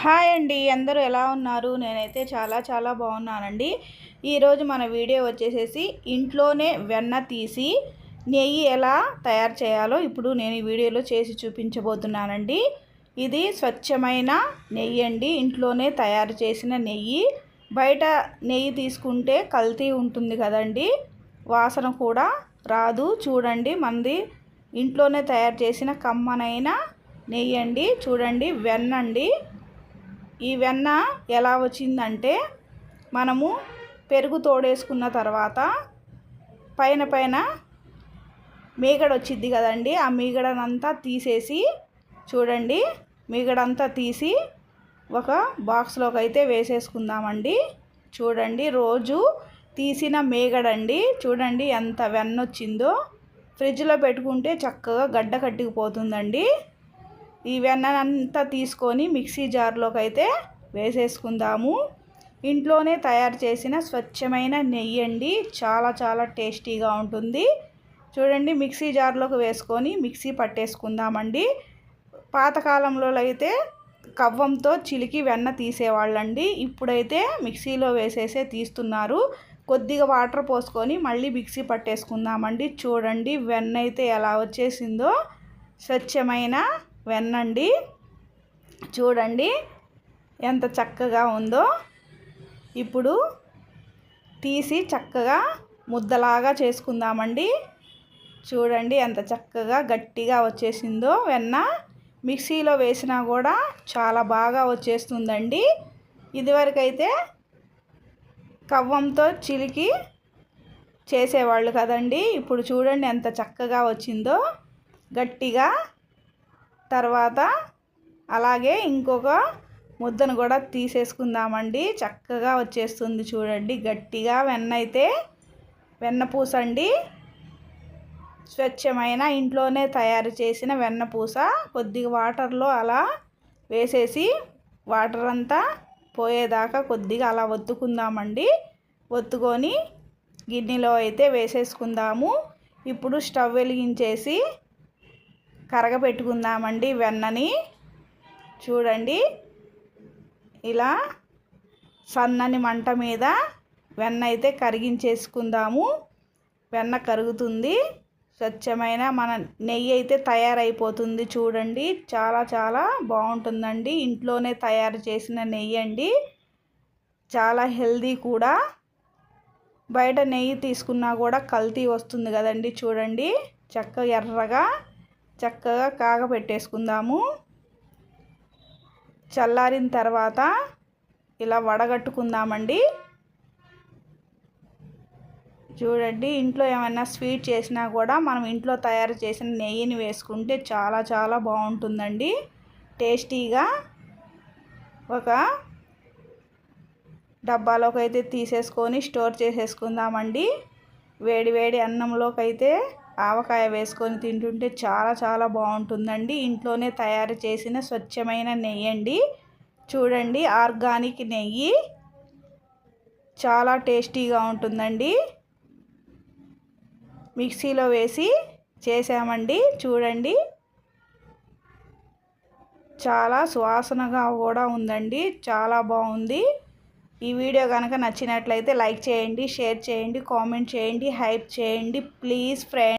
Hi అండి అందరూ ఎలా ఉన్నారు? నేనైతే చాలా చాలా బాగున్నానండి. ఈరోజు మన వీడియో వచ్చేసేసి ఇంట్లోనే వెన్న తీసి నెయ్యి ఎలా తయారు చేయాలో ఇప్పుడు నేను ఈ వీడియోలో చేసి చూపించబోతున్నానండి. ఇది స్వచ్ఛమైన నెయ్యి అండి. ఇంట్లోనే తయారు చేసిన నెయ్యి. బయట నెయ్యి తీసుకుంటే కల్తీ ఉంటుంది కదండి. వాసన కూడా రాదు. చూడండి మంది ఇంట్లోనే తయారు చేసిన కమ్మనైన నెయ్యి అండి. చూడండి వెన్నండి. ఈ వెన్న ఎలా వచ్చిందంటే మనము పెరుగు తోడేసుకున్న తర్వాత పైన పైన మీగడ వచ్చింది కదండి ఆ మీగడనంతా తీసేసి చూడండి మీగడంతా తీసి ఒక బాక్స్లోకి అయితే వేసేసుకుందామండి. చూడండి రోజు తీసిన మేగడండి చూడండి ఎంత వెన్న వచ్చిందో ఫ్రిడ్జ్లో పెట్టుకుంటే చక్కగా గడ్డ కట్టుకుపోతుందండి ఈ వెన్ననంతా తీసుకొని మిక్సీ జార్లోకి అయితే వేసేసుకుందాము. ఇంట్లోనే తయారు చేసిన స్వచ్ఛమైన నెయ్యి అండి. చాలా చాలా టేస్టీగా ఉంటుంది. చూడండి మిక్సీ జార్లోకి వేసుకొని మిక్సీ పట్టేసుకుందామండి. పాతకాలంలో అయితే కవ్వంతో చిలికి వెన్న తీసేవాళ్ళండి. ఇప్పుడైతే మిక్సీలో వేసేసే తీస్తున్నారు. కొద్దిగా వాటర్ పోసుకొని మళ్ళీ మిక్సీ పట్టేసుకుందామండి. చూడండి వెన్న అయితే ఎలా వచ్చేసిందో. స్వచ్ఛమైన వెన్నండి. చూడండి ఎంత చక్కగా ఉందో. ఇప్పుడు తీసి చక్కగా ముద్దలాగా చేసుకుందామండి. చూడండి ఎంత చక్కగా గట్టిగా వచ్చేసిందో వెన్న. మిక్సీలో వేసినా కూడా చాలా బాగా వచ్చేస్తుందండి. ఇదివరకైతే కవ్వంతో చిలికి చేసేవాళ్ళు కదండి. ఇప్పుడు చూడండి ఎంత చక్కగా వచ్చిందో. గట్టిగా తర్వాత అలాగే ఇంకొక ముద్దను కూడా తీసేసుకుందామండి. చక్కగా వచ్చేస్తుంది చూడండి. గట్టిగా వెన్న అయితే వెన్నపూస అండి. స్వచ్ఛమైన ఇంట్లోనే తయారు చేసిన వెన్నపూస కొద్దిగా వాటర్లో అలా వేసేసి వాటర్ అంతా పోయేదాకా కొద్దిగా అలా ఒత్తుకుందామండి. ఒత్తుకొని గిన్నెలో అయితే వేసేసుకుందాము. ఇప్పుడు స్టవ్ వెలిగించేసి కరగబెట్టుకుందామండి వెన్నని. చూడండి. ఇలా సన్నని మంట మీద వెన్న అయితే కరిగించేసుకుందాము. వెన్న కరుగుతుంది. స్వచ్ఛమైన మన నెయ్యి అయితే తయారైపోతుంది చూడండి. చాలా చాలా బాగుంటుందండి. ఇంట్లోనే తయారు చేసిన నెయ్యి అండి. చాలా హెల్దీ కూడా. బయట నెయ్యి తీసుకున్నా కూడా కల్తీ వస్తుంది కదండి చూడండి. చక్క ఎర్రగా చక్కగా కాగబెట్టేసుకుందాము. చల్లారిన తర్వాత ఇలా వడగట్టుకుందామండి. చూడండి ఇంట్లో ఏమైనా స్వీట్ చేసినా కూడా మనం ఇంట్లో తయారు చేసిన నెయ్యిని వేసుకుంటే చాలా చాలా బాగుంటుందండి. టేస్టీగా ఒక డబ్బాలోకి అయితే తీసేసుకొని స్టోర్ చేసేసుకుందామండి. వేడి వేడి అన్నంలోకి అయితే ఆవకాయ వేసుకొని తింటుంటే చాలా చాలా బాగుంటుందండి. ఇంట్లోనే తయారు చేసిన స్వచ్ఛమైన నెయ్యి అండి. చూడండి ఆర్గానిక్ నెయ్యి. చాలా టేస్టీగా ఉంటుందండి. మిక్సీలో వేసి చేసామండి. చూడండి. చాలా సువాసనగా కూడా ఉందండి. చాలా బాగుంది. ఈ వీడియో కనుక నచ్చినట్లయితే లైక్ చేయండి షేర్ చేయండి కామెంట్ చేయండి హైప్ చేయండి. Please friend.